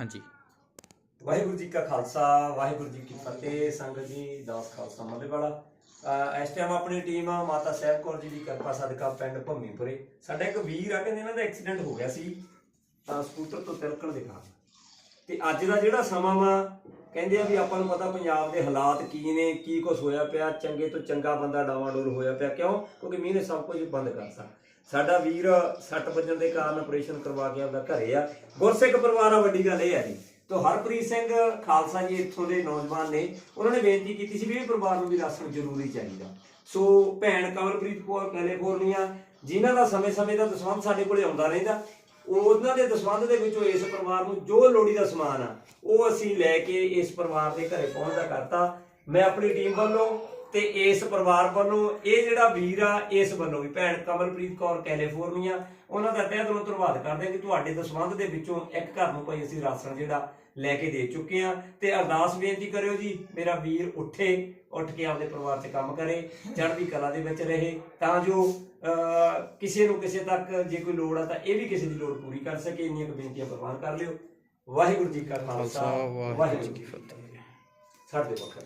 ਹਾਂਜੀ। ਵਾਹਿਗੁਰੂ ਜੀ ਕਾ ਖਾਲਸਾ, ਵਾਹਿਗੁਰੂ ਜੀ ਕੀ ਫਤਿਹ, ਸੰਗਤ ਜੀ, ਦਾਸ ਖਾਲਸਾ ਮੱਲੇ ਵਾਲਾ ਅਹ ਇਸ ਟਾਈਮ ਆਪਣੀ ਟੀਮ ਆ ਮਾਤਾ ਸਾਹਿਬ ਕੌਰ ਜੀ ਦੀ ਕਿਰਪਾ ਸਦਕਾ ਪਿੰਡ ਭੰਮੀਪੁਰੇ। ਸਾਡਾ ਇੱਕ ਵੀਰ ਆ, ਕਹਿੰਦੇ ਇਹਨਾਂ ਦਾ ਐਕਸੀਡੈਂਟ ਹੋ ਗਿਆ ਸੀ। ਤਾਂ ਸਕੂਟਰ ਤੋਂ ਤਿਲਕਣ ਦੇ ਕਾਰਨ। ਤੇ ਅੱਜ ਦਾ ਜਿਹੜਾ ਸਮਾਂ ਵਾ ਕਹਿੰਦੇ ਆ ਵੀ ਆਪਾਂ ਨੂੰ ਪਤਾ ਪੰਜਾਬ ਦੇ ਹਾਲਾਤ ਕੀ ਨੇ, ਕੀ ਕੁਝ ਹੋਇਆ ਪਿਆ, ਚੰਗੇ ਤੋਂ ਚੰਗਾ ਬੰਦਾ ਡਾਵਾਡੋਲ ਹੋਇਆ ਪਿਆ ਕਿਉਂ? ਕਿਉਂਕਿ ਮੀਂਹ ਨੇ ਸਭ ਕੁਝ ਬੰਦ ਕਰਤਾ ਸਾਡਾ ਵੀਰ ਸੱਟ ਵੱਜਣ ਦੇ ਕਾਰਨ ਆਪਰੇਸ਼ਨ ਕਰਵਾ ਕੇ ਆਪਦਾ ਘਰੇ ਆ। ਗੁਰਸਿੱਖ ਪਰਿਵਾਰ ਆ, ਵੱਡੀ ਗੱਲ ਇਹ ਹੈ ਜੀ। ਤੋ ਹਰਪ੍ਰੀਤ ਸਿੰਘ ਖਾਲਸਾ ਜੀ ਇੱਥੋਂ ਦੇ ਨੌਜਵਾਨ ਨੇ, ਉਹਨਾਂ ਨੇ ਬੇਨਤੀ ਕੀਤੀ ਸੀ ਵੀ ਇਹ ਪਰਿਵਾਰ ਨੂੰ ਵੀ ਰਾਸ਼ਨ ਜ਼ਰੂਰੀ ਚਾਹੀਦਾ। ਸੋ ਭੈਣ ਕਮਲਪ੍ਰੀਤ ਕੌਰ ਕੈਲੀਫੋਰਨੀਆ, ਜਿਨ੍ਹਾਂ ਦਾ ਸਮੇਂ-ਸਮੇਂ ਦਾ ਦਸਵੰਧ ਸਾਡੇ ਕੋਲੇ ਆਉਂਦਾ ਰਹਿੰਦਾ ਉਹਨਾਂ ਦੇ ਦਸਵੰਧ ਦੇ ਵਿੱਚੋਂ ਇਸ ਪਰਿਵਾਰ ਨੂੰ ਜੋ ਲੋੜੀ ਦਾ ਸਮਾਨ ਆ, ਉਹ ਅਸੀਂ ਲੈ ਕੇ ਇਸ ਪਰਿਵਾਰ ਦੇ ਘਰੇ ਪਹੁੰਚਦਾ ਕਰਤਾ। ਮੈਂ ਆਪਣੀ ਟੀਮ ਵੱਲੋਂ ਤੇ ਇਸ ਪਰਿਵਾਰ ਵੱਲੋਂ, ਇਹ ਜਿਹੜਾ ਵੀਰ ਆ, ਇਸ ਵੱਲੋਂ ਵੀ ਭੈਣ ਕਮਲਪ੍ਰੀਤ ਕੌਰ ਕੈਲੀਫੋਰਨੀਆ, ਉਹਨਾਂ ਦਾ ਤਹਿ ਦਿਲੋਂ ਧੰਨਵਾਦ ਕਰਦੇ ਹਾਂ ਕਿ ਤੁਹਾਡੇ ਦਸਵੰਧ ਦੇ ਵਿੱਚੋਂ ਇੱਕ ਘਰ ਨੂੰ ਭਾਈ ਅਸੀਂ ਰਾਸ਼ਨ ਜਿਹੜਾ ਲੈ ਕੇ ਦੇ ਚੁੱਕੇ ਆ। ਤੇ ਅਰਦਾਸ ਬੇਨਤੀ ਕਰਿਓ ਜੀ ਮੇਰਾ ਵੀਰ ਉੱਠੇ ਉੱਠ ਕੇ ਆਪਦੇ ਪਰਿਵਾਰ 'ਚ ਕੰਮ ਕਰੇ ਚੜ੍ਹਦੀ ਕਲਾ ਦੇ ਵਿੱਚ ਰਹੇ ਤਾਂ ਜੋ ਕਿਸੇ ਨੂੰ ਕਿਸੇ ਤੱਕ ਜੇ ਕੋਈ ਲੋੜ ਆ ਤਾਂ ਇਹ ਵੀ ਕਿਸੇ ਦੀ ਲੋੜ ਪੂਰੀ ਕਰ ਸਕੇ ਇੰਨੀਆਂ ਕੁ ਬੇਨਤੀਆਂ ਪ੍ਰਵਾਨ ਕਰ ਲਿਓ। ਵਾਹਿਗੁਰੂ ਜੀ ਕਾ ਖਾਲਸਾ ਵਾਹਿਗੁਰੂ ਜੀ ਕੀ ਫਤਿਹ। ਸਾਡੇ ਪੱਖ